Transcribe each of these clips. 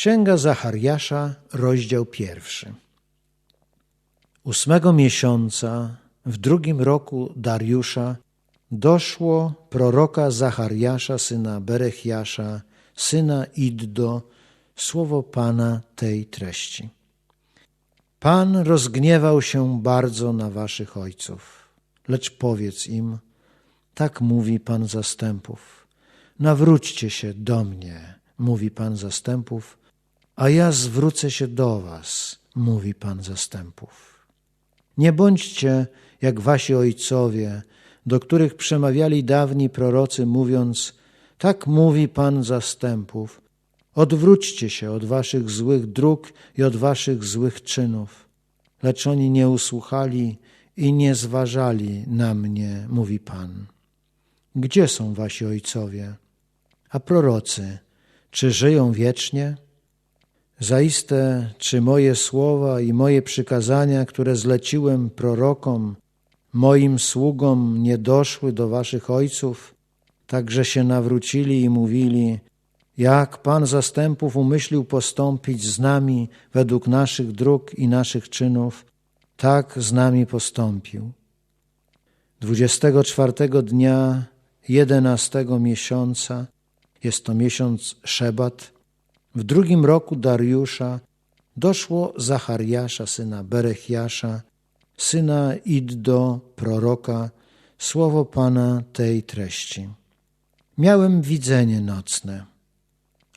Księga Zachariasza, rozdział pierwszy. Ósmego miesiąca, w drugim roku Dariusza, doszło proroka Zachariasza, syna Berechiasza, syna Iddo, słowo Pana tej treści. Pan rozgniewał się bardzo na waszych ojców, lecz powiedz im, tak mówi Pan zastępów, nawróćcie się do mnie, mówi Pan zastępów, a ja zwrócę się do was, mówi Pan zastępów. Nie bądźcie jak wasi ojcowie, do których przemawiali dawni prorocy, mówiąc: Tak mówi Pan zastępów. Odwróćcie się od waszych złych dróg i od waszych złych czynów. Lecz oni nie usłuchali i nie zważali na mnie, mówi Pan. Gdzie są wasi ojcowie? A prorocy, czy żyją wiecznie? Zaiste, czy moje słowa i moje przykazania, które zleciłem prorokom, moim sługom, nie doszły do waszych ojców, także się nawrócili i mówili, jak Pan zastępów umyślił postąpić z nami według naszych dróg i naszych czynów, tak z nami postąpił. Dwudziestego czwartego dnia jedenastego miesiąca, jest to miesiąc Szebat, w drugim roku Dariusza doszło Zachariasza, syna Berechiasza, syna Iddo, proroka, słowo Pana tej treści. Miałem widzenie nocne.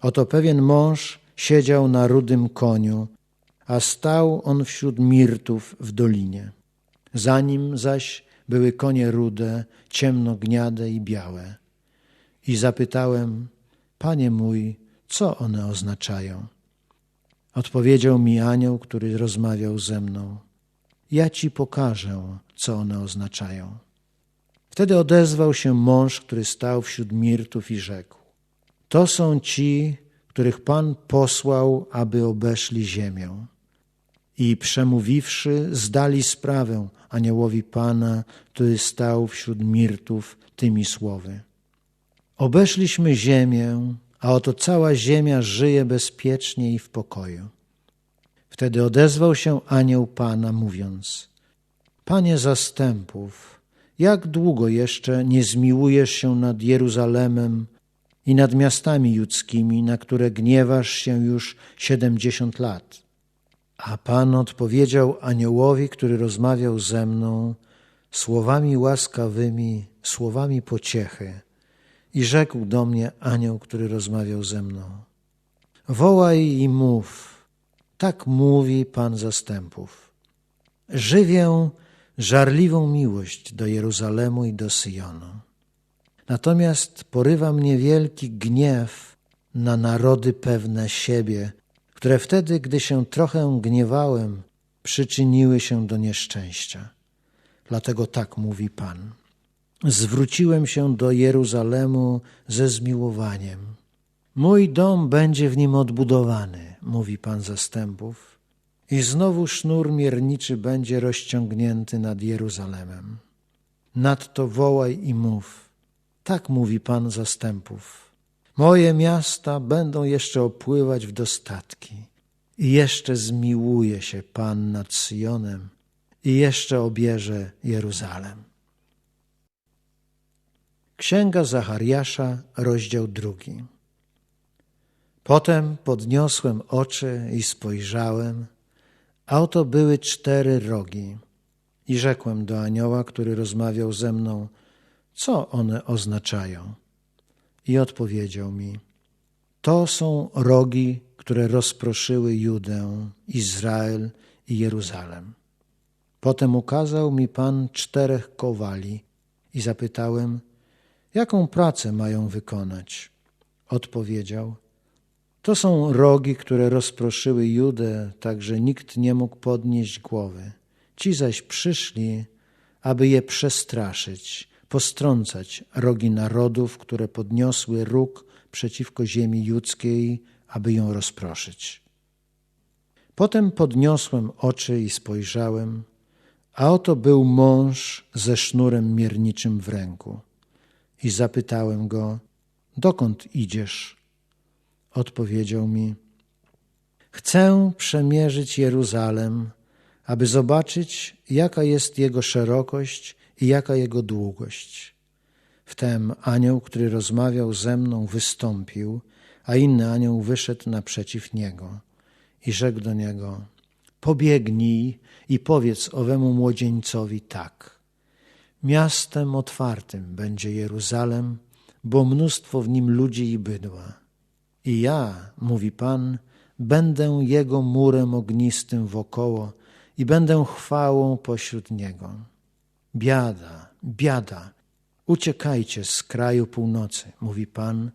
Oto pewien mąż siedział na rudym koniu, a stał on wśród mirtów w dolinie. Za nim zaś były konie rude, ciemnogniade i białe. I zapytałem, Panie mój, co one oznaczają? Odpowiedział mi anioł, który rozmawiał ze mną. Ja ci pokażę, co one oznaczają. Wtedy odezwał się mąż, który stał wśród mirtów i rzekł: To są ci, których Pan posłał, aby obeszli ziemię. I przemówiwszy, zdali sprawę aniołowi Pana, który stał wśród mirtów tymi słowy. Obeszliśmy ziemię, a oto cała ziemia żyje bezpiecznie i w pokoju. Wtedy odezwał się anioł Pana, mówiąc: Panie zastępów, jak długo jeszcze nie zmiłujesz się nad Jeruzalemem i nad miastami judzkimi, na które gniewasz się już siedemdziesiąt lat? A Pan odpowiedział aniołowi, który rozmawiał ze mną, słowami łaskawymi, słowami pociechy. I rzekł do mnie anioł, który rozmawiał ze mną: Wołaj i mów, tak mówi Pan zastępów. Żywię żarliwą miłość do Jeruzalemu i do Syjonu. Natomiast porywa mnie wielki gniew na narody pewne siebie, które wtedy, gdy się trochę gniewałem, przyczyniły się do nieszczęścia. Dlatego tak mówi Pan. Zwróciłem się do Jeruzalemu ze zmiłowaniem. Mój dom będzie w nim odbudowany, mówi Pan zastępów, i znowu sznur mierniczy będzie rozciągnięty nad Jeruzalemem. Nadto wołaj i mów, tak mówi Pan zastępów. Moje miasta będą jeszcze opływać w dostatki i jeszcze zmiłuje się Pan nad Syjonem i jeszcze obierze Jeruzalem. Księga Zachariasza, rozdział drugi. Potem podniosłem oczy i spojrzałem, a oto były cztery rogi. I rzekłem do anioła, który rozmawiał ze mną, co one oznaczają. I odpowiedział mi, to są rogi, które rozproszyły Judę, Izrael i Jeruzalem. Potem ukazał mi Pan czterech kowali i zapytałem, jaką pracę mają wykonać. Odpowiedział, to są rogi, które rozproszyły Judę, tak że nikt nie mógł podnieść głowy. Ci zaś przyszli, aby je przestraszyć, postrącać rogi narodów, które podniosły róg przeciwko ziemi judzkiej, aby ją rozproszyć. Potem podniosłem oczy i spojrzałem, a oto był mąż ze sznurem mierniczym w ręku. I zapytałem go, dokąd idziesz? Odpowiedział mi, Chcę przemierzyć Jeruzalem, aby zobaczyć, jaka jest jego szerokość i jaka jego długość. Wtem anioł, który rozmawiał ze mną, wystąpił, a inny anioł wyszedł naprzeciw niego i rzekł do niego: Pobiegnij i powiedz owemu młodzieńcowi tak. Miastem otwartym będzie Jeruzalem, bo mnóstwo w nim ludzi i bydła. I ja, mówi Pan, będę jego murem ognistym wokoło i będę chwałą pośród niego. Biada, biada, uciekajcie z kraju północy, mówi Pan,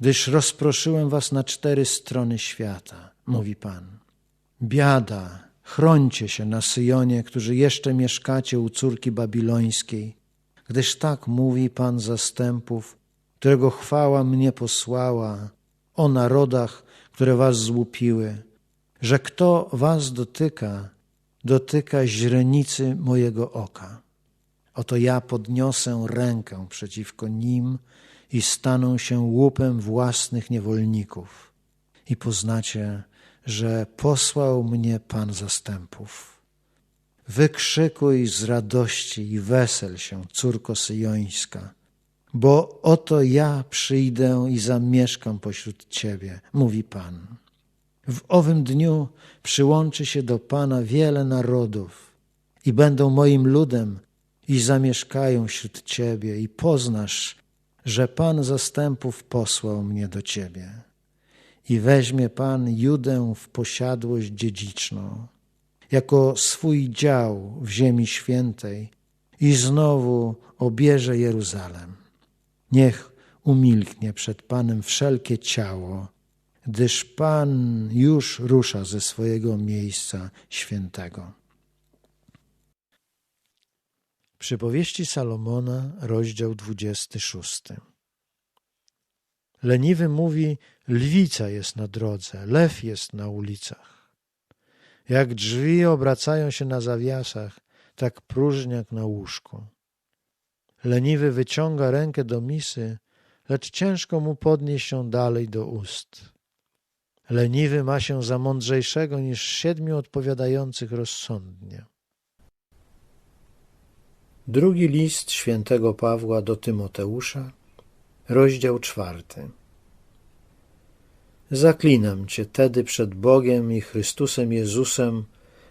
gdyż rozproszyłem was na cztery strony świata, mówi Pan. Biada, chrońcie się na Syjonie, którzy jeszcze mieszkacie u córki babilońskiej, gdyż tak mówi Pan zastępów, którego chwała mnie posłała, o narodach, które was złupiły, że kto was dotyka, dotyka źrenicy mojego oka. Oto ja podniosę rękę przeciwko nim i staną się łupem własnych niewolników. I poznacie, że posłał mnie Pan zastępów. Wykrzykuj z radości i wesel się, córko syjońska, bo oto ja przyjdę i zamieszkam pośród Ciebie, mówi Pan. W owym dniu przyłączy się do Pana wiele narodów i będą moim ludem i zamieszkają wśród Ciebie i poznasz, że Pan zastępów posłał mnie do Ciebie. I weźmie Pan Judę w posiadłość dziedziczną, jako swój dział w ziemi świętej i znowu obierze Jeruzalem. Niech umilknie przed Panem wszelkie ciało, gdyż Pan już rusza ze swojego miejsca świętego. Przypowieści Salomona, rozdział 26. Leniwy mówi: Lwica jest na drodze, lew jest na ulicach. Jak drzwi obracają się na zawiasach, tak próżniak na łóżku. Leniwy wyciąga rękę do misy, lecz ciężko mu podnieść się dalej do ust. Leniwy ma się za mądrzejszego niż siedmiu odpowiadających rozsądnie. Drugi list świętego Pawła do Tymoteusza, rozdział czwarty. Zaklinam Cię tedy przed Bogiem i Chrystusem Jezusem,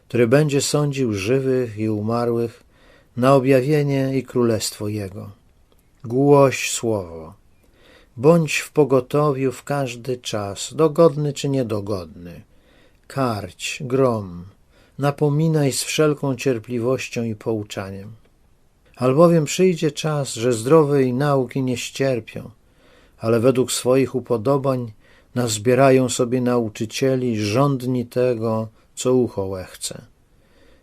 który będzie sądził żywych i umarłych na objawienie i królestwo Jego. Głoś słowo. Bądź w pogotowiu w każdy czas, dogodny czy niedogodny. Karć, grom, napominaj z wszelką cierpliwością i pouczaniem. Albowiem przyjdzie czas, że zdrowej nauki nie ścierpią, ale według swoich upodobań nazbierają sobie nauczycieli żądni tego, co ucho łechce.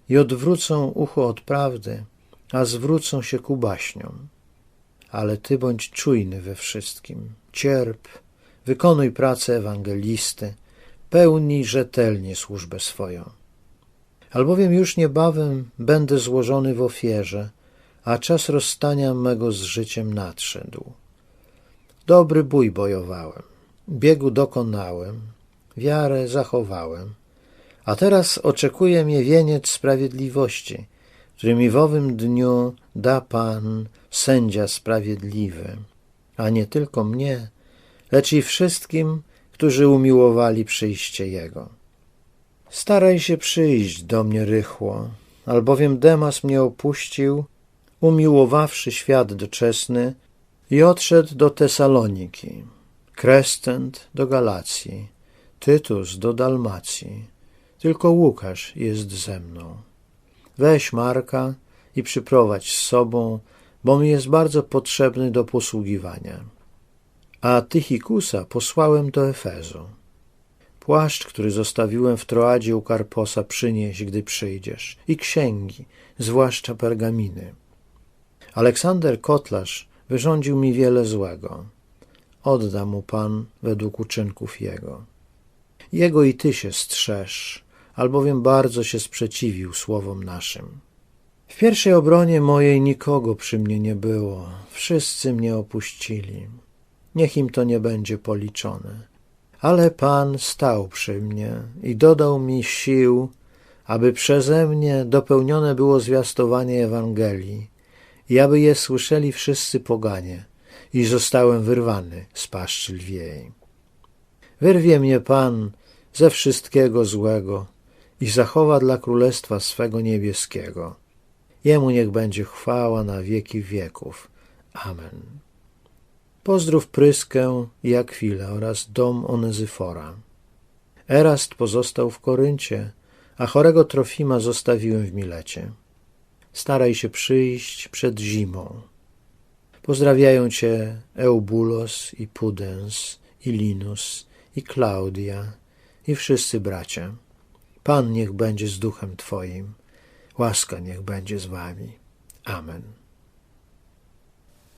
I odwrócą ucho od prawdy, a zwrócą się ku baśniom. Ale ty bądź czujny we wszystkim, cierp, wykonuj pracę ewangelisty, pełnij rzetelnie służbę swoją. Albowiem już niebawem będę złożony w ofierze, a czas rozstania mego z życiem nadszedł. Dobry bój bojowałem, biegu dokonałem, wiarę zachowałem, a teraz oczekuje mnie wieniec sprawiedliwości, który mi w owym dniu da Pan, sędzia sprawiedliwy, a nie tylko mnie, lecz i wszystkim, którzy umiłowali przyjście Jego. Staraj się przyjść do mnie rychło, albowiem Demas mnie opuścił, umiłowawszy świat doczesny i odszedł do Tesaloniki, Krestent do Galacji, Tytus do Dalmacji. Tylko Łukasz jest ze mną. Weź Marka i przyprowadź z sobą, bo mi jest bardzo potrzebny do posługiwania. A Tychikusa posłałem do Efezu. Płaszcz, który zostawiłem w Troadzie u Karposa, przynieś, gdy przyjdziesz, i księgi, zwłaszcza pergaminy. Aleksander Kotlarz wyrządził mi wiele złego. Odda mu Pan według uczynków jego. Jego i ty się strzeż, albowiem bardzo się sprzeciwił słowom naszym. W pierwszej obronie mojej nikogo przy mnie nie było, wszyscy mnie opuścili. Niech im to nie będzie policzone. Ale Pan stał przy mnie i dodał mi sił, aby przeze mnie dopełnione było zwiastowanie Ewangelii i aby je słyszeli wszyscy poganie, i zostałem wyrwany z paszczy lwiej. Wyrwie mnie Pan ze wszystkiego złego i zachowa dla królestwa swego niebieskiego. Jemu niech będzie chwała na wieki wieków. Amen. Pozdrów Pryskę i Akwilę oraz dom Onezyfora. Erast pozostał w Koryncie, a chorego Trofima zostawiłem w Milecie. Staraj się przyjść przed zimą. Pozdrawiają cię Eubulos i Pudens i Linus i Klaudia i wszyscy bracia. Pan niech będzie z duchem Twoim, łaska niech będzie z wami. Amen.